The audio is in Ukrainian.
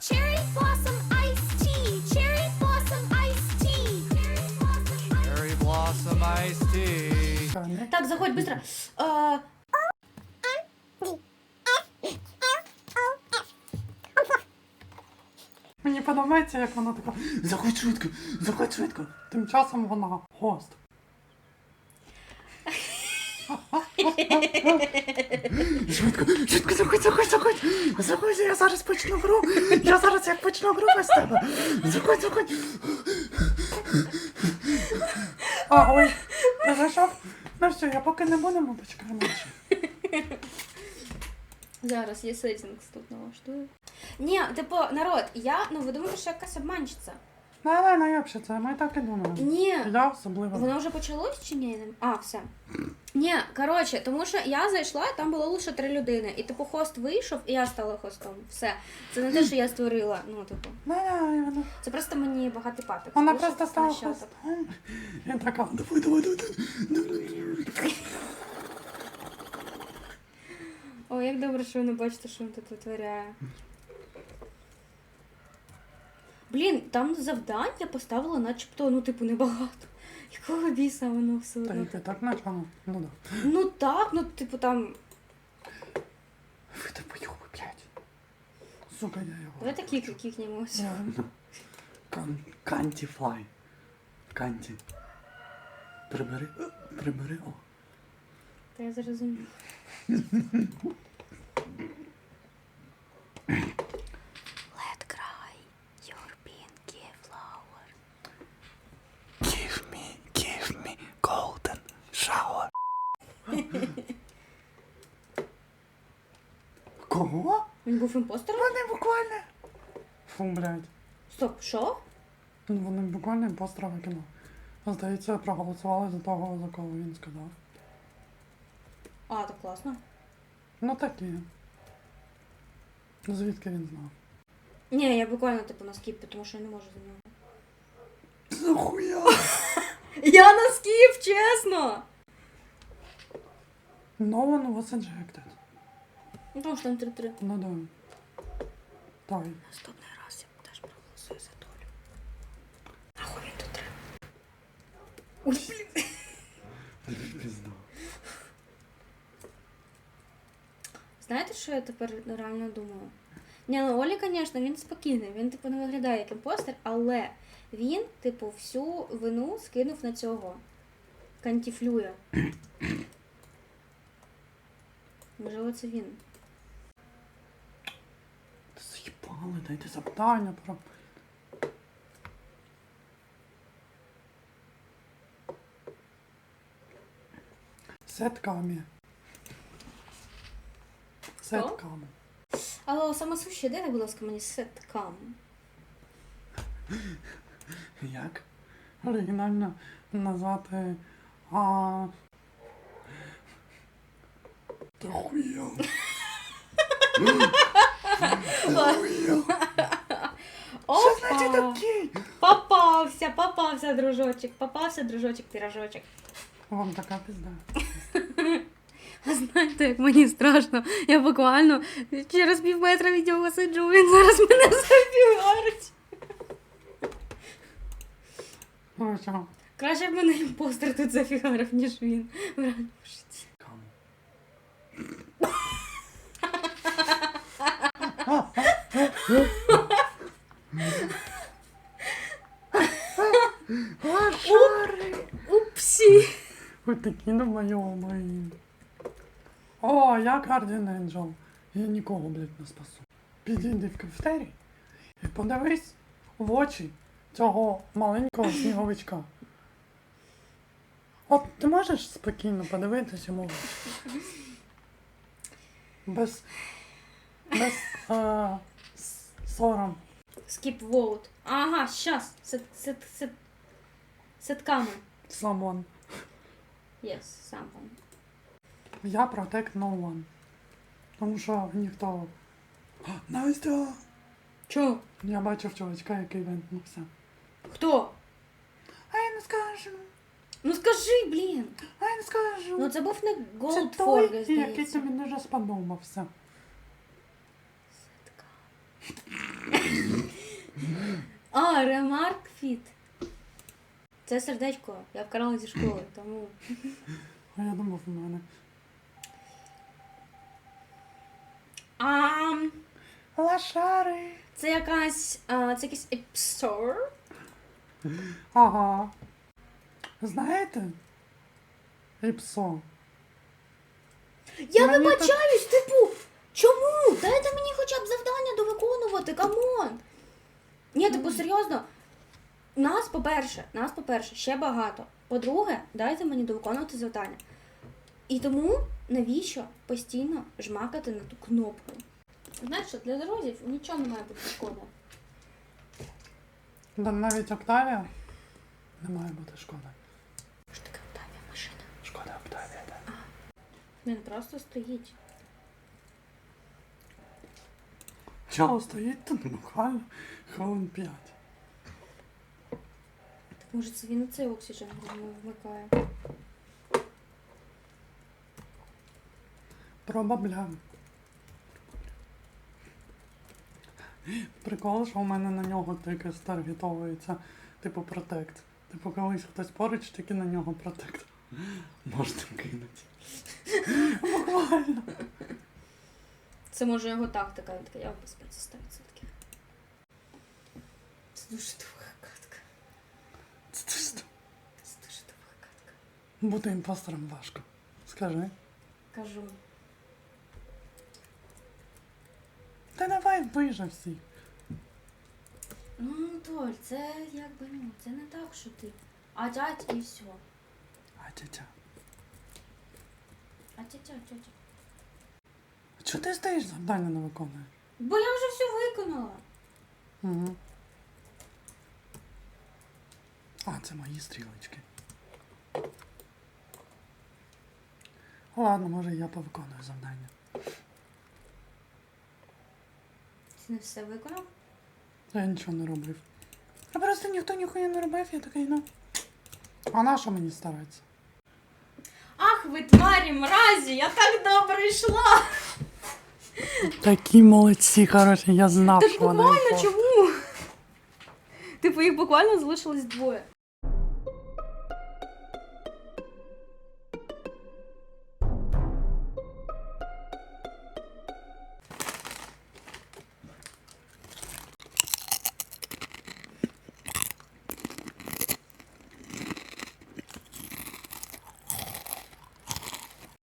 Cherry blossom iced tea. Cherry blossom iced tea. Cherry blossom iced Cherry blossom iced tea. Так, заходь, быстро. А, Мені подобається, як вона така. Заходь швидко, заходь швидко. Тим часом вона гост. Швидко, швидко, заходь, заходь, заходь. Заходь, я зараз почну гру. Я зараз як почну гру без тебе. Заходь, заходь. А, ой, ти зайшов? Ну все, я поки не буду, ми почекаємо. зараз я сеттингс тут налаштую. Ні, типу, народ, я, ну ви думаєте, що якась обманщиця? Не, не, не, це ми так і думаємо. Ні. Я особливо. Воно вже почалось чи ні? А, все. Ні, коротше, тому що я зайшла, там було лише три людини. І типу хост вийшов, і я стала хостом. Все. Це не те, що я створила. Ну, типу, це просто мені багатий папік. Вона просто стала нащадок. хвостом. Я така, давай, давай, давай, давай. О, як добре, що ви не бачите, що він тут витворяє. Блін, там завдань я поставила начебто, ну, типу, небагато. Якого біса воно все Та одно? й ти так начало. Ну да. Ну так, ну типу там. Ви ти поюби, блядь. Сука, я його. Давайте кік кікнемось. Реально. Кан... Канті флай. Канті. Прибери. Прибери. О. Та я зрозумів. Він був імпостером? Вони буквально. Фу, блядь. Стоп, що? Ну, Вони буквально імпостера викинули. Здається, проголосували за того, за кого він сказав. А, так класно. Ну такі. Ну звідки він знав? Ні, я буквально типу на скіп, тому що я не можу за нього. Захуя! Я на скіп, чесно! No one was ejected. Ну тому що там 3-3. Ну да. Тай. Наступний раз я теж проголосую за долю. Нахуй він тут треба. Ой, блін. Пізда. Знаєте, що я тепер реально думаю? Ні, ну Олі, звісно, він спокійний, він типу не виглядає як імпостер, але він, типу, всю вину скинув на цього. Кантіфлює. Можливо, це він. Та заїбали, дайте запитання про. Сетками. Сетками. Але саме суші, дайте, будь ласка, мені сеткам. Як? Оригінально назвати. А... Та хуя. Що значить Опа! окей? Попався, попався, дружочок, попався, дружочок, пірожочок. Вам така пізда. А знаєте, як мені страшно? Я буквально через пів метра від нього сиджу, він зараз мене забігарить. Ну що? Краще б мене імпостер тут зафігарив, ніж він. В реальному житті. Кому? Упсі. Ви такі намайомі. О, я Guardian Angel. Я нікого, блядь, не спасу. Підійди в кафетерій і подивись в очі цього маленького сніговичка. От ти можеш спокійно подивитися йому в? Без. Без. А, сором. Скіп воут. Ага, щас. Сет, сет, сет, сетками. Someone. Yes, someone. Я protect no one. Тому що ніхто. А, Настя! Чо? Я бачив чувачка, який вентнувся. Хто? А я не скажу. Ну скажи, блін. А я не скажу. Ну це був не Це Голдфорг, той, який здається. тобі дуже сподобався. Сетка. А, ремарк фіт. Це сердечко. Я вкрала зі школи, тому. А я думав у мене. А, Лошари. це якась. А, це якийсь епстор. Ага. Знаєте? Іпсо. Я Мені вибачаюсь, типу, чому? Дайте мені хоча б завдання довиконувати, камон. Ні, типу, серйозно. Нас, по-перше, нас, по-перше, ще багато. По-друге, дайте мені довиконувати завдання. І тому навіщо постійно жмакати на ту кнопку? Знаєш що, для друзів нічого не має бути шкода. Да навіть Октавія не має бути шкода. Що таке Октавія машина? Шкода Октавія, так. Він просто стоїть. Чого стоїть тут буквально хвилин п'ять. Може це він оцей оксиджен вмикає. Про бабля. Прикол, що у мене на нього тільки старгітовується, типу, протект. Типу, колись хтось поруч, тільки на нього протект. Можна кинути. Буквально. Це може його тактика, такий, я в безпеці 100%. Це дуже довга катка. Це ти що? Це дуже довга катка. Бути імпостером важко. Скажи. Кажу. Та давай вижив всіх. Ну, Толь, це якби ну, це не так, що ти. А тять і все. А тетя. А тетя, тетя. Чого ти стоїш завдання не виконуєш? Бо я вже все виконала. Угу. А, це мої стрілочки. Ладно, може я повиконую завдання. Ти не все виконав? Я нічого не робив. А просто ніхто ніхуя не робив, я такий, ну. А на що мені старатися? Ах, ви тварі мразі, я так добре йшла. Такі молодці, хороші, я знав, Так що вона буквально імпостер. чому? Типу їх буквально залишилось двоє.